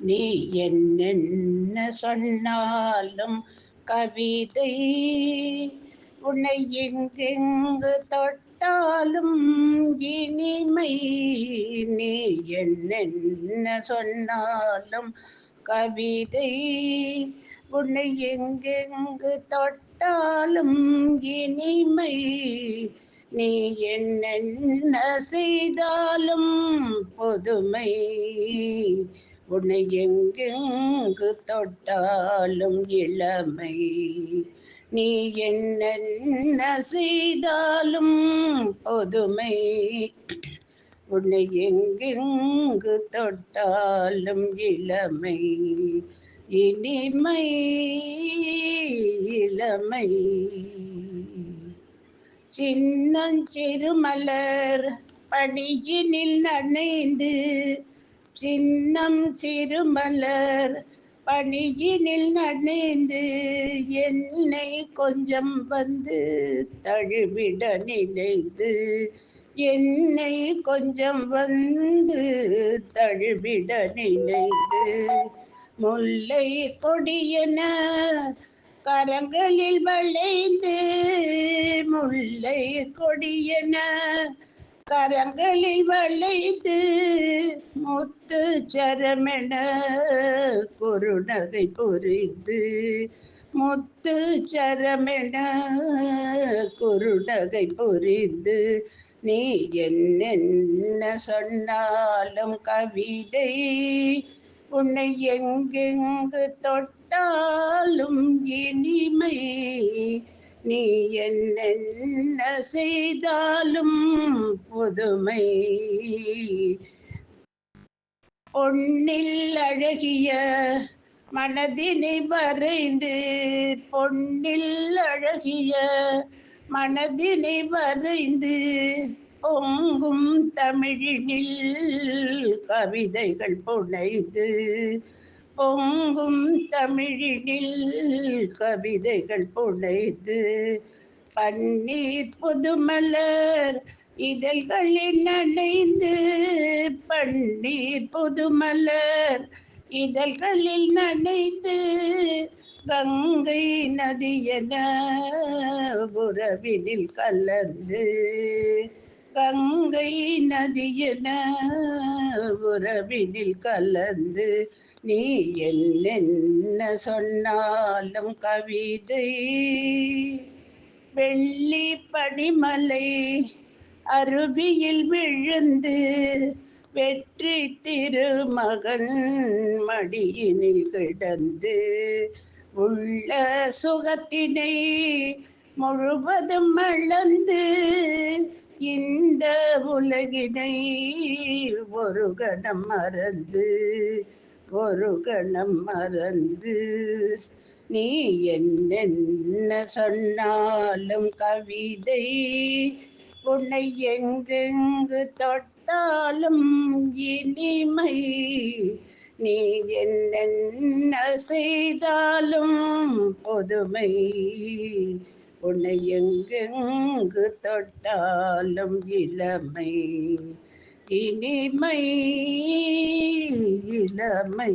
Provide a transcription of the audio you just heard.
நீ என்னென்ன சொன்னாலும் கவிதை. உன்னை எங்கெங்கு தொட்டாலும் இனிமை. நீ என்னென்ன சொன்னாலும் கவிதை. உன்னை எங்கெங்கு தொட்டாலும் இனிமை. நீ என்னென்ன செய்தாலும் புதுமை. உன்னை எங்கெங்கு தொட்டாலும் இளமை. நீ என்னென்ன செய்தாலும் பொதுமை. உன்னை எங்கெங்கு தொட்டாலும் இளமை. இனிமை இளமை. சின்னஞ்சிறுமலர் படியினில் நனைந்து சின்னம் சிறுமலர் பணியினில் நனைந்து என்னை கொஞ்சம் வந்து தழுவிட நினைந்து என்னை கொஞ்சம் வந்து தழுவிட நினைந்து முல்லை கொடியன கரங்களில் வளைந்து முல்லை கொடியன கரங்களை வளைத்து முத்து சரமென குருநகை புரிந்து முத்து சரமென குருநகை புரிந்து நீ என்னென்ன சொன்னாலும் கவிதை உன்னை எங்கெங்கு தொட்டாலும் இனிமை நீ என்னென்ன செய்தாலும் புதுமை. பொன்னில் அழகிய மனதினை வரைந்து பொன்னில் அழகிய மனதினை வரைந்து பொங்கும் தமிழினில் கவிதைகள் புனைந்து பொங்கும் தமிழினில் கவிதைகள் புனைந்து பன்னீர் புதுமலர் இதழ்களில் நனைந்து பன்னீர் புதுமலர் இதழ்களில் நனைந்து கங்கை நதியன உறவினில் கலந்து கங்கை நதியன உறவினில் கலந்து நீ என்னென்ன சொன்னாலும் கவிதை? வெள்ளி படிமலை அருவியில் விழுந்து வெற்றி திருமகன் மடியினில் கிடந்து உள்ள சுகத்தினை முழுவதும் அளந்து இந்த உலகினை ஒரு கணம் மறந்து ஒரு கணம் மறந்து நீ என்னென்ன சொன்னாலும் கவிதை உன்னை எங்கெங்கு தொட்டாலும் இனிமை நீ என்னென்ன செய்தாலும் பொதுமை. உன்னை எங்கெங்கு தொட்டாலும் இளமை இனிமை இளமை.